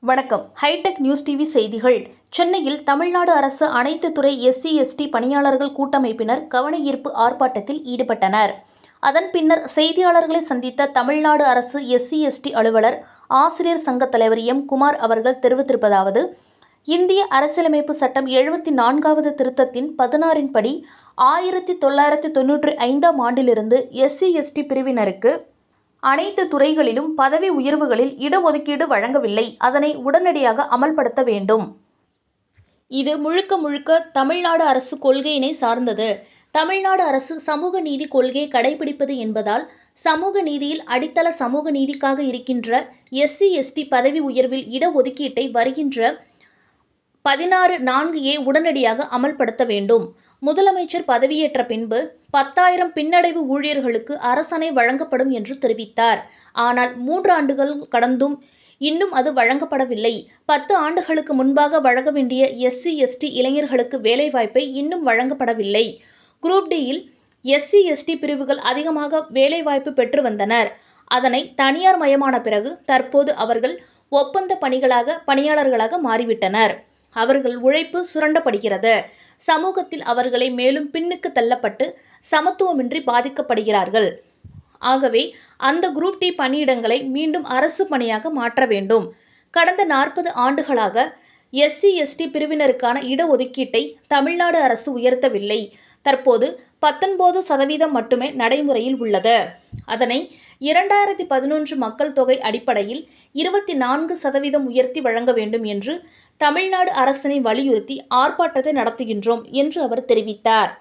வணக்கம். Hitech news TV செய்திகள். சென்னையில் தமிழ்நாடு அரசு அனைத்து துறை எஸ்சி எஸ்டி பணியாளர்கள் கூட்டமைப்பினர் கவன ஈர்ப்பு ஆர்ப்பாட்டத்தில் ஈடுபட்டனர். அதன் பின்னர் செய்தியாளர்களை சந்தித்த தமிழ்நாடு அரசு எஸ்சி எஸ்டி அலுவலர் ஆசிரியர் சங்க தலைவர் எம். குமார் அவர்கள் தெரிவித்திருப்பதாவது இந்திய அரசியலமைப்பு சட்டம் எழுபத்தி நான்காவது திருத்தத்தின் பதினாறின் படி ஆயிரத்தி தொள்ளாயிரத்தி தொன்னூற்றி ஐந்தாம் ஆண்டிலிருந்து எஸ்சி எஸ்டி பிரிவினருக்கு அனைத்து துறைகளிலும் பதவி உயர்வுகளில் இடஒதுக்கீடு வழங்கவில்லை. அதனை உடனடியாக அமல்படுத்த வேண்டும். இது முழுக்க முழுக்க தமிழ்நாடு அரசு கொள்கையினை சார்ந்தது. தமிழ்நாடு அரசு சமூக நீதி கொள்கையை கடைபிடிப்பது என்பதால் சமூக நீதியில் அடித்தள சமூக நீதிக்காக இருக்கின்ற எஸ்சி எஸ்டி பதவி உயர்வில் இடஒதுக்கீட்டை வருகின்ற பதினாறு நான்கு ஏ உடனடியாக அமல்படுத்த வேண்டும். முதலமைச்சர் பதவியேற்ற பின்பு பத்தாயிரம் பின்னடைவு ஊழியர்களுக்கு அரசணை வழங்கப்படும் என்று தெரிவித்தார். ஆனால் மூன்று ஆண்டுகள் கடந்தும் இன்னும் அது வழங்கப்படவில்லை. பத்து ஆண்டுகளுக்கு முன்பாக வழங்க வேண்டிய எஸ்சி எஸ்டி இளைஞர்களுக்கு வேலைவாய்ப்பை இன்னும் வழங்கப்படவில்லை. குரூப் டியில் எஸ்சி எஸ்டி பிரிவுகள் அதிகமாக வேலைவாய்ப்பு பெற்று வந்தனர். அதனை தனியார் மயமான பிறகு தற்போது அவர்கள் ஒப்பந்த பணிகளாக பணியாளர்களாக மாறிவிட்டனர். அவர்கள் உழைப்பு சுரண்டப்படுகிறது. சமூகத்தில் அவர்களை மேலும் பின்னுக்கு தள்ளப்பட்டு சமத்துவமின்றி பாதிக்கப்படுகிறார்கள். ஆகவே அந்த குரூப் டி பணியிடங்களை மீண்டும் அரசு பணியாக மாற்ற வேண்டும். கடந்த நாற்பது ஆண்டுகளாக எஸ்சி எஸ்டி பிரிவினருக்கான இடஒதுக்கீட்டை தமிழ்நாடு அரசு உயர்த்தவில்லை. தற்போது பத்தொன்பது சதவீதம் மட்டுமே நடைமுறையில் உள்ளது. அதனை இரண்டாயிரத்தி பதினொன்று மக்கள் தொகை அடிப்படையில் இருபத்தி நான்கு சதவீதம் உயர்த்தி வழங்க வேண்டும் என்று தமிழ்நாடு அரசினை வலியுறுத்தி ஆர்ப்பாட்டத்தை நடத்துகின்றோம் என்று அவர் தெரிவித்தார்.